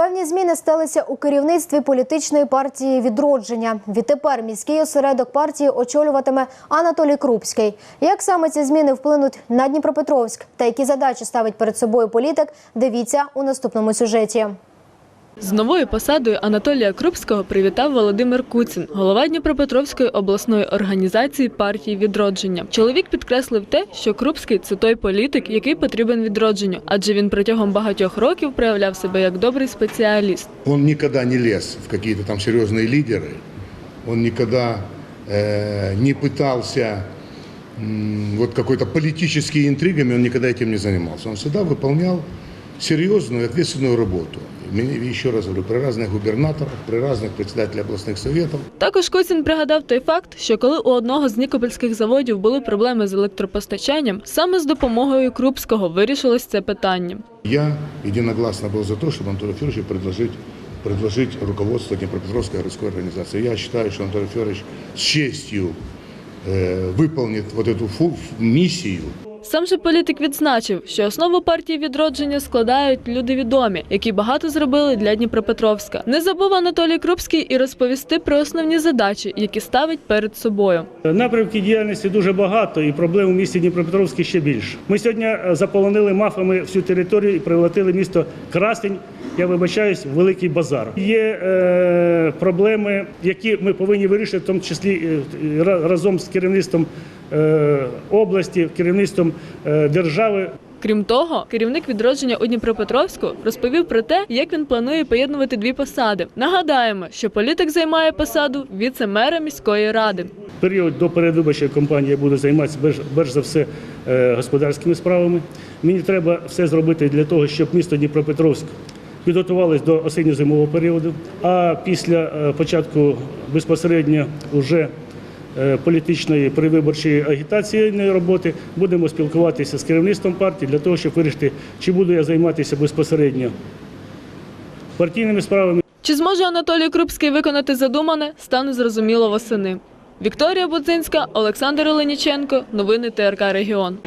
Певні зміни сталися у керівництві політичної партії відродження. Відтепер міський осередок партії очолюватиме Анатолій Крупський. Як саме ці зміни вплинуть на Дніпропетровськ та які задачі ставить перед собою політик, дивіться у наступному сюжеті. З новою посадою Анатолія Крупського привітав Володимир Куцін, голова Дніпропетровської обласної організації партії відродження. Чоловік підкреслив те, що Крупський це той політик, який потрібен відродженню, адже він протягом багатьох років проявляв себе як добрий спеціаліст. Он никогда не лез в какие-то там серьезные лидеры, он никогда э, не пытался м, вот какой-то политическими интригами, он никогда этим не занимался. Он всегда выполнял серьезную, ответственную работу. Мне, еще раз говорю, при разных губернаторах, при разных председателях областных советов. Також Куцін пригадав той факт, що коли у одного з нікопольських заводів були проблеми з електропостачанням, саме з допомогою Крупського вирішилось це питання. Я единогласно был за то, чтобы Анатолию Федоровичу предложить, предложить руководство Днепропетровской городской организации. Я считаю, что Анатолий Федорович с честью э, выполнит вот эту фу- миссию, Сам же політик відзначив, що основу партії відродження складають люди відомі, які багато зробили для Дніпропетровська. Не забув Анатолій Крупський і розповісти про основні задачі, які ставить перед собою. Напрямків діяльності дуже багато, і проблем у місті Дніпропетровській ще більше. Ми сьогодні е, заполонили мафами всю територію і превратили місто Красень. Я вибачаюсь, великий базар. Є е, проблеми, які ми повинні вирішити, в тому числі е, ра- разом з керівництвом області, керівництвом е, держави. Крім того, керівник відродження у Дніпропетровську розповів про те, як він планує поєднувати дві посади. Нагадаємо, що політик займає посаду віце-мера міської ради. період до передвиборчої кампанії я буду займатися перш, за все е, господарськими справами. Мені треба все зробити для того, щоб місто Дніпропетровськ підготувалось до осінньо-зимового періоду. А після е, початку безпосередньо вже е, політичної перевиборчої агітаційної роботи будемо спілкуватися з керівництвом партії для того, щоб вирішити, чи буду я займатися безпосередньо партійними справами. Чи зможе Анатолій Крупський виконати задумане, стане зрозуміло восени. Вікторія Будзинська, Олександр Оленіченко. Новини ТРК Регіон.